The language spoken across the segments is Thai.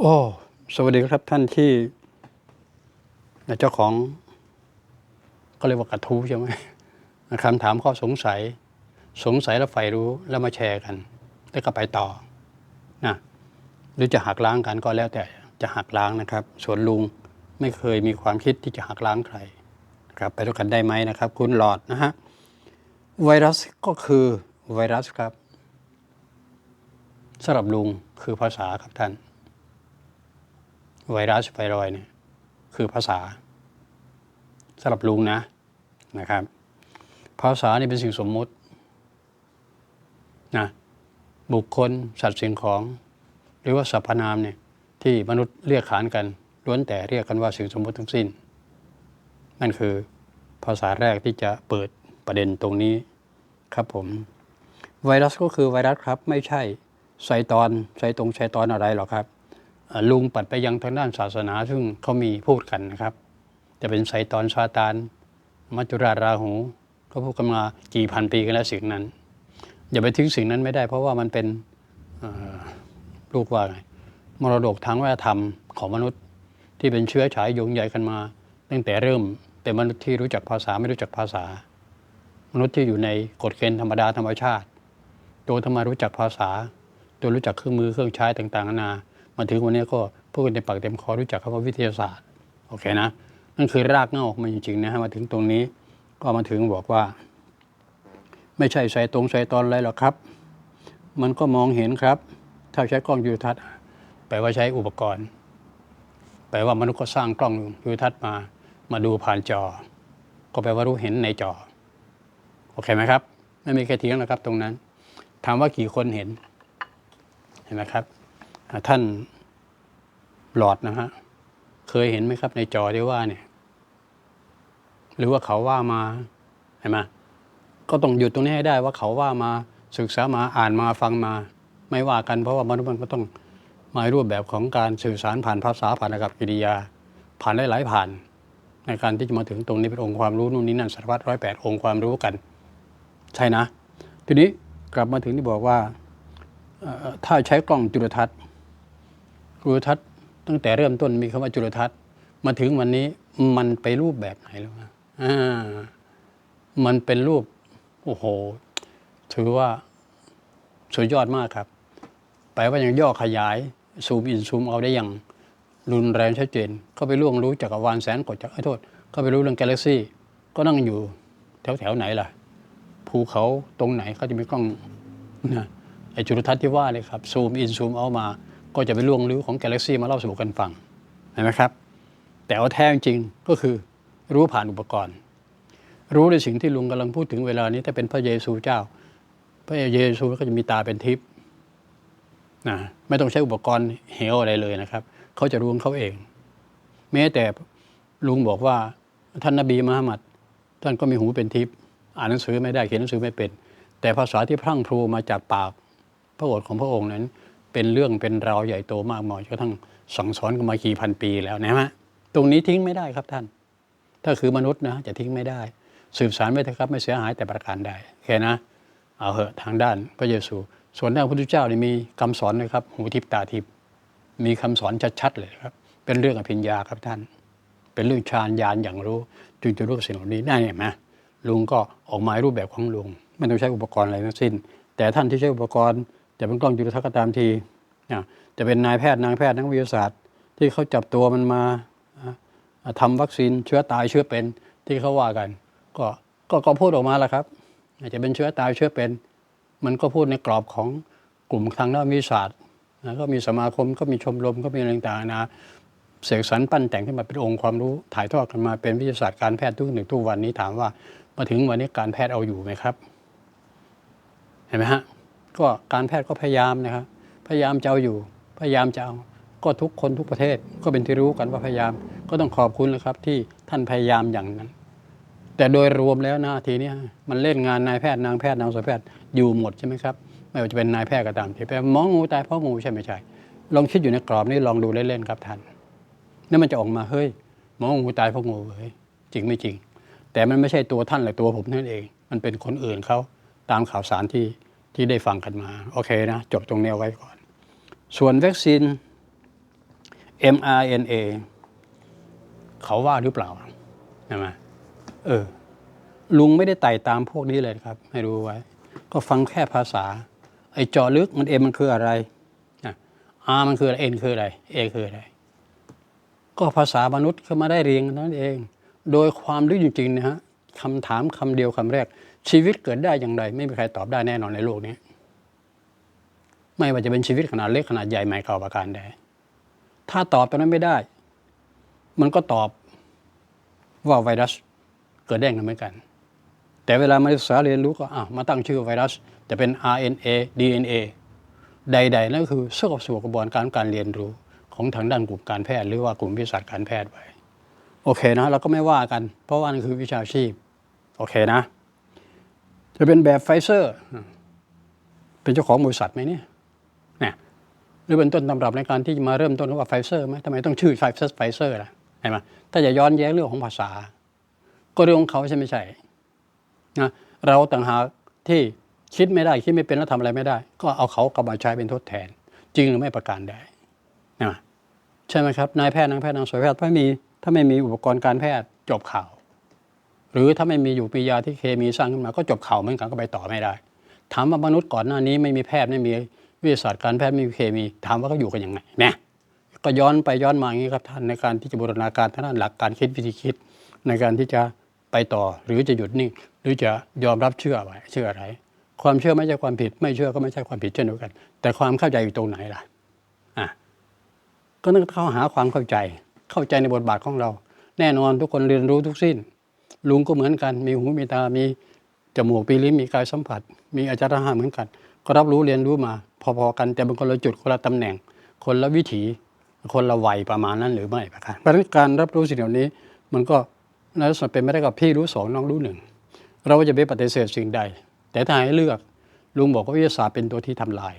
โอ้ สวัสดีครับท่านที่เจ้าของก็เรียกว่ากระทู้ใช่ไหมคำถามข้อสงสัย สงสัยแล้วใฝ่รู้แล้วมาแชร์กัน แล้วก็ไปต่อนะหรือจะหักล้างกันก็แล้วแต่จะหักล้างนะครับ ส่วนลุงไม่เคยมีความคิดที่จะหักล้างใครครับไปด้วยกันได้ไหมนะครับ คุณหลอดนะฮะไวรัสก็คือไวรัสครับสำหรับลุงคือภาษาครับท่าน ไวรัสไวรอยเนี่ยคือภาษาสำหรับลุงนะนะครับ ภาษานี่เป็นสิ่งสมมุตินะบุคคลสัตว์สิ่งของ หรือว่าสรรพนามเนี่ยที่มนุษย์เรียกขานกันล้วนแต่เรียกกันว่าสิ่งสมมุติทั้งสิ้น นั่นคือภาษาแรกที่จะเปิดประเด็นตรงนี้ครับผม ไวรัสก็คือไวรัสครับ ไม่ใช่ไซตอนไซตรงไซตอนอะไรหรอกครับ ลุงปัดไปยังทางด้านศาสนา ซึ่งเขามีพูดกันนะครับ จะเป็นไซตอนซาตาน มัจจุราชราหูก็พูดกันมากี่พันปีกันแล้วสิ่งนั้น อย่าไปทิ้งสิ่งนั้นไม่ได้ เพราะว่ามันเป็นลูกว่าไงมรดกทางวัฒนธรรมของมนุษย์ ที่เป็นเชื้อฉายโยงใหญ่กันมา ตั้งแต่เริ่มเป็นมนุษย์ที่รู้จักภาษาไม่รู้จักภาษา มนุษย์ที่อยู่ในกฎเกณฑ์ธรรมดาธรรมชาติตัวทำไมารู้จักภาษาตัวรู้จักเครื่องมือเครื่องใช้ต่างๆนานา มาถึงวันนี้ก็พูดกันเต็มปากเต็มคอรู้จักคำว่าวิทยาศาสตร์โอเคนะนั่นคือรากเง้าของมันจริงๆนะฮะมาถึงตรงนี้ก็มาถึงบอกว่า ไม่ใช่ใส่ตรงใส่ตอนอะไรหรอกครับ มันก็มองเห็นครับ ถ้าใช้กล้องยูทัศน์แปลว่าใช้อุปกรณ์ แปลว่ามนุษย์ก็สร้างกล้องยูทัศน์มา มาดูผ่านจอ ก็แปลว่ารู้เห็นในจอ โอเคไหมครับ ไม่มีใครเถียงนะครับ ตรงนั้น ถามว่ากี่คนเห็น เห็นไหมครับ ท่านหลอดนะฮะเคยเห็นไหมครับในจอที่ว่าเนี่ย หรือว่าเขาว่ามาเห็นไหมก็ต้องหยุดตรงนี้ให้ได้ว่าเขาว่ามาศึกษามาอ่านมาฟังมา ไม่ว่ากันเพราะว่ามนุษย์มันก็ต้องมารูปแบบของการสื่อสารผ่านภาษาผ่านอากับกิริยา ผ่านหลายๆผ่าน ในการที่จะมาถึงตรงนี้เป็นองค์ความรู้นู่นนี่นั่นสารพัดร้อยแปดองค์ความรู้กัน ใช่นะ ทีนี้กลับมาถึงที่บอกว่าถ้าใช้กล้องจุลทรรศน์ จุลทรรศน์ตั้งแต่เริ่มต้นมีคำว่าจุลทรรศน์มาถึงวันนี้มันไปรูปแบบไหนแล้ววะอ่ามันเป็นรูปโอ้โห ถือว่าสุดยอดมากครับแปลว่ายังย่อขยายซูมอินซูมเอาได้อย่างรุนแรงชัดเจน เข้าไปล่วงรู้จักรวาลแสนกดจากไอ้โทษ เข้าไปรู้เรื่องกาแล็กซี่ ก็นั่งอยู่แถวแถวไหนล่ะ ภูเขาตรงไหนเขาจะมีกล้องนะไอจุลทรรศน์ที่ว่าเลยครับ ซูมอินซูมเอามา ก็จะไปล่วงรู้ของกาแล็กซี่มาเล่าสู่กันฟังเห็นไหมครับ แต่เอาแท้จริงก็คือรู้ผ่านอุปกรณ์ รู้ในสิ่งที่ลุงกำลังพูดถึงเวลานี้ถ้าเป็นพระเยซูเจ้า พระเยซูก็จะมีตาเป็นทิพย์นะไม่ต้องใช้อุปกรณ์เหวอะไรเลยนะครับ เขาจะรู้ของเขาเอง แม้แต่ลุงบอกว่าท่านนบีมุฮัมมัดท่านก็มีหูเป็นทิพย์อ่านหนังสือไม่ได้เขียนหนังสือไม่เป็น แต่ภาษาที่พรั่งพรูมาจากปากพระโอษฐ์ของพระองค์นั้น เป็นเรื่องเป็นราวใหญ่โตมากมายจนกระทั่งสั่งสอนกันมากี่พันปีแล้วนะฮะตรงนี้ทิ้งไม่ได้ครับท่าน ถ้าคือมนุษย์นะจะทิ้งไม่ได้ สืบสารไว้เถอะครับไม่เสียหายแต่ประการใดโอเคนะเอาเหอะทางด้านพระเยซู ส่วนด้านพระพุทธเจ้านี่มีคำสอนนะครับ หูทิพตาทิพมีคำสอนชัดๆเลยครับ เป็นเรื่องอภิญญาครับท่าน เป็นเรื่องฌานญาณอย่างรู้จึงจะรู้สิ่งเหล่านี้ได้เห็นไหมลุงก็ออกมาในรูปแบบของลุงไม่ต้องใช้อุปกรณ์อะไรทั้งสิ้น แต่ท่านที่ใช้อุปกรณ์ จะเป็นกล้องจุลทรรศน์ก็ตามทีนะจะเป็นนายแพทย์นางแพทย์นักวิทยาศาสตร์ ที่เขาจับตัวมันมาอะทำวัคซีนเชื้อตายเชื้อเป็นที่เขาว่ากัน ก็ก็ก็พูดออกมาแล้วครับอาจจะเป็นเชื้อตายเชื้อเป็น มันก็พูดในกรอบของกลุ่มทางด้านวิทยาศาสตร์นะก็มีสมาคมก็มีชมรมก็มีอะไรต่างๆนะเสกสรรปั้นแต่งขึ้นมาเป็นองค์ความรู้ถ่ายทอดกันมาเป็นวิทยาศาสตร์การแพทย์ทุกหนึ่งทุกวันนี้ถามว่ามาถึงวันนี้การแพทย์เอาอยู่ไหมครับ เห็นไหมฮะ ก็การแพทย์ก็พยายามนะครับ พยายามจะเอาอยู่ พยายามจะเอา ก็ทุกคนทุกประเทศก็เป็นที่รู้กันว่าพยายาม ก็ต้องขอบคุณนะครับที่ท่านพยายามอย่างนั้น แต่โดยรวมแล้วนะทีนี้มันเล่นงานนายแพทย์นางแพทย์นางสัตวแพทย์อยู่หมดใช่ไหมครับไม่ว่าจะเป็นนายแพทย์ก็ตามที่แปลหมองูตายเพราะงูใช่ไม่ใช่ลองคิดอยู่ในกรอบนี้ลองดูเล่นๆครับท่านนี่มันจะออกมาเฮ้ยหมองูตายเพราะงูเฮ้ยจริงไม่จริง แต่มันไม่ใช่ตัวท่านหรือตัวผมนั่นเอง มันเป็นคนอื่นเขาตามข่าวสารที่ ที่ได้ฟังกันมา โอเคนะจบตรงนี้เอาไว้ก่อน ส่วนวัคซีน mRNA เขาว่าหรือเปล่าใช่ไหมเออ ลุงไม่ได้ไต่ตามพวกนี้เลยครับ ให้รู้ไว้ ก็ฟังแค่ภาษา ไอ้จาะลึกมัน M มันคืออะไรอะ R มันคืออะไร N คืออะไร A คืออะไร ก็ภาษามนุษย์ก็มาได้เรียนกันนั่นเอง โดยความรู้จริงๆนะฮะคำถามคำเดียวคำแรก ชีวิตเกิดได้อย่างไร ไม่มีใครตอบได้แน่นอนในโลกนี้ ไม่ว่าจะเป็นชีวิตขนาดเล็กขนาดใหญ่ไม่เก่าประการใดถ้าตอบตรงนั้นไม่ได้ มันก็ตอบว่าไวรัสเกิดได้กันเหมือนกัน แต่เวลามาศึกษาเรียนรู้ก็อะมาตั้งชื่อไวรัส จะเป็น RNA DNA ใดๆนั่นก็คือเสื่อมสู่กระบวนการการเรียนรู้ของทางด้านกลุ่มการแพทย์ หรือว่ากลุ่มวิชาการแพทย์ไปโอเคนะเราก็ไม่ว่ากัน เพราะว่านั่นคือวิชาชีพ โอเคนะ จะเป็นแบบไฟเซอร์ เป็นเจ้าของบริษัทไหมเนี่ยเนี่ยหรือเป็นต้นตำรับในการที่จะมาเริ่มต้นว่าไฟเซอร์ไหมทำไมต้องชื่อไฟเซอร์ไฟเซอร์ล่ะเห็นไหมถ้าจะย้อนแย้งเรื่องของภาษา ก็เรื่องของเขาใช่ไม่ใช่นะเราต่างหากที่คิดไม่ได้คิดไม่เป็นแล้วทำอะไรไม่ได้ ก็เอาเขากลับมาใช้เป็นทดแทน จริงหรือไม่ประการใดนะใช่ไหมครับนายแพทย์นางแพทย์นางสัตวแพทย์ถ้าไม่มีถ้าไม่มีอุปกรณ์การแพทย์จบข่าว หรือถ้าไม่มีอยู่ปียาที่เคมีสร้างขึ้นมาก็จบเข่าเหมือนกันก็ไปต่อไม่ได้ ถามว่ามนุษย์ก่อนหน้านี้ไม่มีแพทย์ไม่มีวิทยาศาสตร์การแพทย์ไม่มีเคมี ถามว่าเขาอยู่กันยังไงเนี่ยก็ย้อนไปย้อนมาอย่างนี้ครับท่านในการที่จะบูรณาการทางด้านหลักการคิดวิธีคิด ในการที่จะไปต่อหรือจะหยุดนิ่งหรือจะยอมรับเชื่อไว้เชื่ออะไร ความเชื่อไม่ใช่ความผิด ไม่เชื่อก็ไม่ใช่ความผิดเช่นเดียวกัน แต่ความเข้าใจอยู่ตรงไหนล่ะอะก็ต้องเข้าหาความเข้าใจ เข้าใจในบทบาทของเรา แน่นอนทุกคนเรียนรู้ทุกสิ้น ลุงก็เหมือนกัน มีหูมีตา มีจมูกปีลิ้นมีกายสัมผัส มีอาจารย์ห้าเหมือนกัน ก็รับรู้เรียนรู้มา พอๆกันแต่เป็นคนละจุดคนละตำแหน่ง คนละวิถี คนละวัยประมาณนั้นหรือไม่ประการเพราะฉะนั้นการรับรู้สิ่งเหล่านี้มันก็ในลักษณะเป็นไม่ได้กับพี่รู้สองน้องรู้หนึ่งเราจะไม่ปฏิเสธสิ่งใด แต่ถ้าให้เลือกลุงบอกว่าวิทยาศาสตร์เป็นตัวที่ทำลาย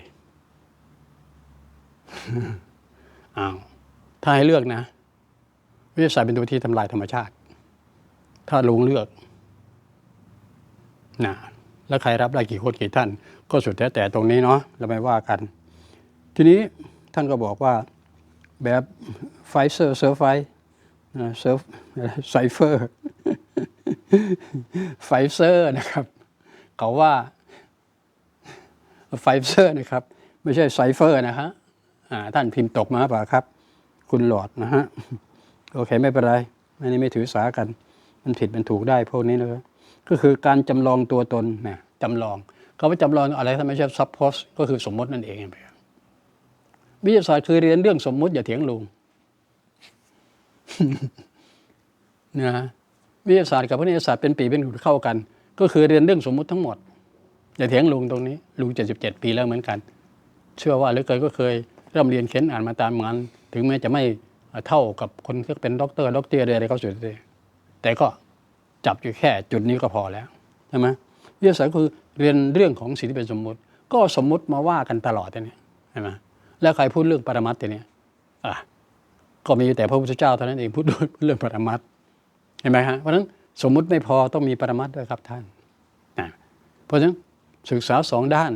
อ้าวถ้าให้เลือกนะ วิทยาศาสตร์เป็นตัวที่ทำลายธรรมชาติ ถ้าลุงเลือกนะแล้วใครรับได้กี่คนกี่ท่าน ก็สุดแท้แต่ตรงนี้เนาะเราไม่ว่ากัน ทีนี้ท่านก็บอกว่าแบบไฟเซอร์เซอร์ไฟเซอร์ไซเฟอร์ไฟเซอร์นะครับเขาว่าไฟเซอร์นะครับ ไม่ใช่ไซเฟอร์นะฮะท่านพิมพ์ตกมาเปล่าครับ คุณหลอดนะฮะ โอเค ไม่เป็นไร อันนี้ไม่ถือสากัน มันผิดมันถูกได้พวกนี้นะครับก็คือการจำลองตัวตนนะจำลองเขาว่าจำลองอะไรถ้าไม่ใช่ซับโพสก็คือสมมตินั่นเองครับวิทยาศาสตร์คือเรียนเรื่องสมมุติอย่าเถียงลุงนะวิทยาศาสตร์กับวิทยศาสตร์เป็นปีเป็นขุดเข้ากัน ก็คือเรียนเรื่องสมมุติทั้งหมดอย่าเถียงลุงตรงนี้ลุงเจ็ดสิบเจ็ดปีแล้วเหมือนกัน เชื่อว่าหลือเกินก็เคยเริ่มเรียนเขียนอ่านมาตามงานถึงแม้จะไม่เท่ากับคนที่เป็นด็อกเตอร์ด็อกเตอร์อะไรเขาสุดเลย แต่ก็จับอยู่แค่จุดนี้ก็พอแล้วใช่ไหมวิทยาศาสตร์คือเรียนเรื่องของสิ่งที่เป็นสมมุติ ก็สมมุติมาว่ากันตลอดเนี่ยใช่ไหมแล้วใครพูดเรื่องปรมัตถ์เนี่ยอะก็มีแต่พระพุทธเจ้าเท่านั้นเองพูดเรื่องปรมัตถ์เห็นไหมฮะเพราะฉะนั้นสมมุติไม่พอต้องมีปรมัตถ์ด้วยครับท่านนะเพราะฉะนั้นศึกษาสองด้าน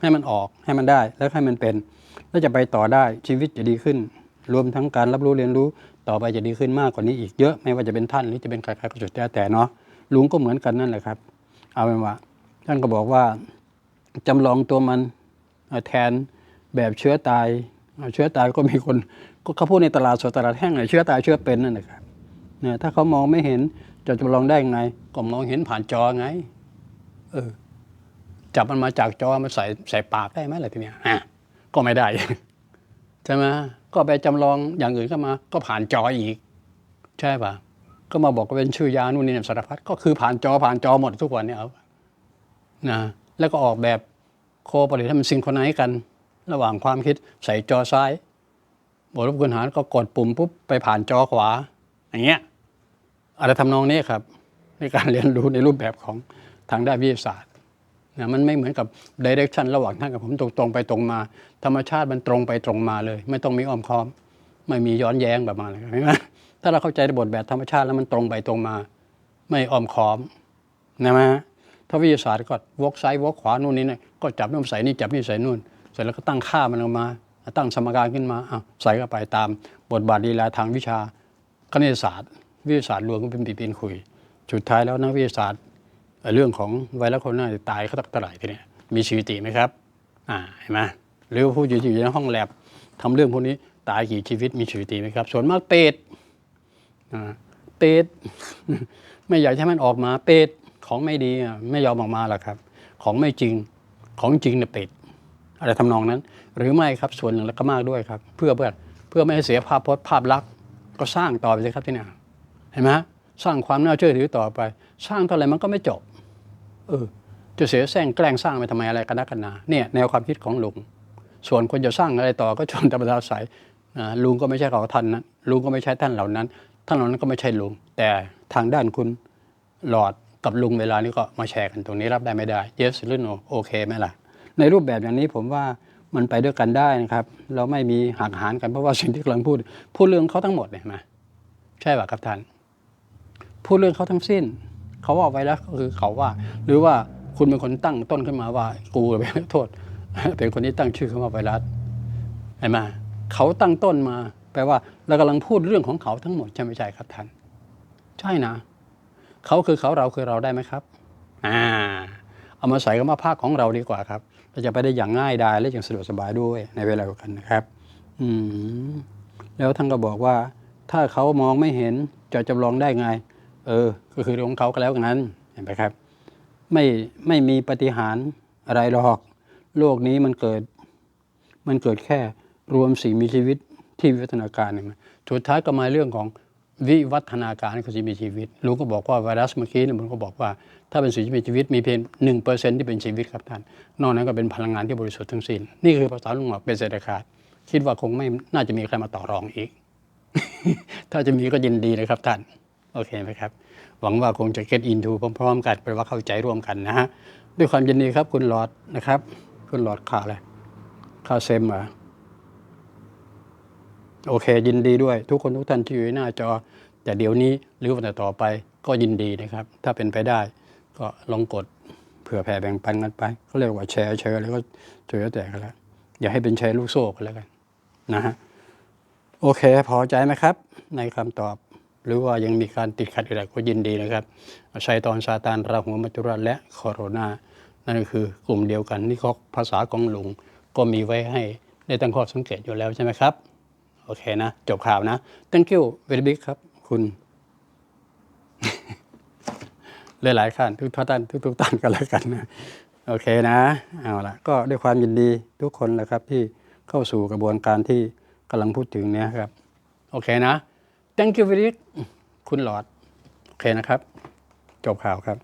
ให้มันออกให้มันได้แล้วให้มันเป็นแล้วจะไปต่อได้ชีวิตจะดีขึ้น รวมทั้งการรับรู้เรียนรู้ ต่อไปจะดีขึ้นมากกว่านี้อีกเยอะ ไม่ว่าจะเป็นท่านหรือจะเป็นใครๆก็สุดแต่แต่เนาะลุงก็เหมือนกันนั่นแหละครับ เอาเป็นว่า ท่านก็บอกว่าจำลองตัวมันแทนแบบเชื้อตายเชื้อตายก็มีคนก็เขาพูดในตลาดสดตลาดแห้งเลยเชื้อตายเชื้อเป็นนั่นแหละครับเนี่ยถ้าเขามองไม่เห็นจะจำลองได้ไง ก็มองเห็นผ่านจอไง เออ จับมันมาจากจอมาใส่ใส่ปากได้ไหมล่ะทีเนี้ยฮะก็ไม่ได้ ใช่ไหม ก็ไปจำลองอย่างอื่นเข้ามา ก็ผ่านจออีก ใช่ปะก็มาบอกว่าเป็นชื่อยานู่นนี่สารพัดก็คือผ่านจอผ่านจอหมดทุกวันเนี่ยเอานะแล้วก็ออกแบบโคผลิตให้มันซิงโครไนซ์กัน ระหว่างความคิดใส่จอซ้ายบทรบกวนหารก็กดปุ่มปุ๊บไปผ่านจอขวา อย่างเงี้ยอะไรทำนองนี้ครับ ในการเรียนรู้ในรูปแบบของทางด้านวิทยาศาสตร์ นะมันไม่เหมือนกับดิเรกชันระหว่างท่านกับผมตรงๆไปตรงมา ธรรมชาติมันตรงไปตรงมาเลย ไม่ต้องมีอ้อมค้อม ไม่มีย้อนแย้งแบบมาเลยเห็นไหมถ้าเราเข้าใจบทแบบธรรมชาติแล้วมันตรงไปตรงมา ไม่อ้อมค้อมนะฮะถ้าวิทยาศาสตร์ก็วกซ้ายวกขวานู่นนี่นะก็จับนู่นใส่นี่จับนี่ใส่นู่นเสร็จแล้วก็ตั้งค่ามันออกมา ตั้งสมการขึ้นมาอ้าวใส่เข้าไปตามบทบาทลีลาทางวิชาคณิตศาสตร์ วิทยาศาสตร์รวมก็เป็นปีเป็นคุยสุดท้ายแล้วนักวิทยาศาสตร์ เรื่องของไวรัสโคโรนาจะตายเขาตักเท่าไหร่ทีนี้มีชีวิตไหมครับอ่าเห็นไหมหรือผู้อยู่อยู่ในห้องแลบทำเรื่องพวกนี้ตายกี่ชีวิตมีชีวิตไหมครับส่วนมากเป็ดเป็ดไม่อยากให้มันออกมาเป็ดของไม่ดีอะไม่ยอมออกมาหรอกครับ ของไม่จริงของจริงเนี่ยเป็ดอะไรทำนองนั้น หรือไม่ครับส่วนหนึ่งแล้วก็มากด้วยครับ เพื่อเพื่อเพื่อไม่ให้เสียภาพพจน์ภาพลักษณ์ก็สร้างต่อไปเลยครับที่นี่เห็นไหมสร้างความน่าเชื่อถือต่อไป สร้างเท่าไหร่มันก็ไม่จบ เออจะเสียแซงแกล้งสร้างไปทำไมอะไรกันนักกันนาเนี่ยแนวความคิดของลุง ส่วนคนจะสร้างอะไรต่อก็ชนธรรมดาใสยนะลุงก็ไม่ใช่ของท่านนั้นลุงก็ไม่ใช่ท่านเหล่านั้น ท่านเหล่านั้นก็ไม่ใช่ลุง แต่ทางด้านคุณหลอดกับลุงเวลานี้ก็มาแชร์กันตรงนี้รับได้ไม่ได้ yes หรือ no โอเคไหมล่ะ ในรูปแบบอย่างนี้ผมว่ามันไปด้วยกันได้นะครับ เราไม่มีหักหานกันเพราะว่าสิ่งที่กำลังพูด พูดเรื่องเขาทั้งหมดเนี่ยมาใช่ป่ะครับท่าน พูดเรื่องเขาทั้งสิ้น เขาว่าไว้แล้วก็คือเขาว่า หรือว่าคุณเป็นคนตั้งต้นขึ้นมาว่า กูไปโทษ เป็นคนที่ตั้งชื่อขึ้นมาไวรัสเห็นไหมเขาตั้งต้นมา แปลว่าเรากำลังพูดเรื่องของเขาทั้งหมดใช่ไหมใช่ครับท่านใช่นะ เขาคือเขาเราคือเราได้ไหมครับอ่าเอามาใส่กับมาภาคของเราดีกว่าครับเราจะไปได้อย่างง่ายดายและอย่างสะดวกสบายด้วยในเวลาเดียวกันนะครับ อืมแล้วท่านก็บอกว่า ถ้าเขามองไม่เห็นจะจำลองได้ไง เออ ก็คือองของเขาก็แล้วกันนั้นเห็นไหมครับ ไม่ไม่มีปฏิหารอะไรหรอก โลกนี้มันเกิด มันเกิดแค่รวมสิ่งมีชีวิตที่วิวัฒนาการเนี่ยสุดท้ายก็มาเรื่องของวิวัฒนาการของสิ่งมีชีวิตลุงก็บอกว่าไวรัสเมื่อกี้เนี่ยมันก็บอกว่า ถ้าเป็นสิ่งที่มีชีวิตมีเพียงหนึ่งเปอร์เซ็นที่เป็นชีวิตครับท่าน นอกนั้นก็เป็นพลังงานที่บริสุทธิ์ทั้งสิ้น นี่คือภาษาลุงบอกเป็นเศรษฐศาสตร์คิดว่าคงไม่น่าจะมีใครมาต่อรองอีก ถ้าจะมีก็ยินดีนะครับท่าน โอเคไหมครับ หวังว่าคงจะ get into พร้อมๆ กันแปลว่าเข้าใจร่วมกันนะฮะ ด้วยความยินดีครับคุณหลอดนะครับ คุณหลอดข่าวอะไรข่าวเซมเหรอโอเค ยินดีด้วย ทุกคนทุกท่านที่อยู่ในหน้าจอ แต่เดี๋ยวนี้หรือวันต่อไปก็ยินดีนะครับ ถ้าเป็นไปได้ ก็ลองกดเผื่อแผ่แบ่งปันกันไปเขาเรียกว่าแชร์แชร์แล้วก็เจอแต่กันแล้วอย่าให้เป็นแชร์ลูกโซ่กันแล้วกันนะฮะโอเค พอใจไหมครับ ในคำตอบ หรือว่ายังมีการติดขัดอะไรก็ยินดีนะครับชัยตอนซาตานราหูมัจจุราชและโคโรนานั่นก็คือกลุ่มเดียวกันนี่เขาภาษาของหลวงก็มีไว้ให้ได้ตั้งข้อสังเกตอยู่แล้วใช่ไหมครับ โอเคนะ จบข่าวนะ thank you very big ครับ คุณหลายๆท่านทุกท่านทุกๆท่านกันแล้วกันนะโอเคนะเอาละก็ด้วยความยินดีทุกคนแหละครับที่เข้าสู่กระบวนการที่กำลังพูดถึงเนี้ยครับ โอเคนะ thank you very much คุณหลอด โอเคนะครับ จบข่าวครับ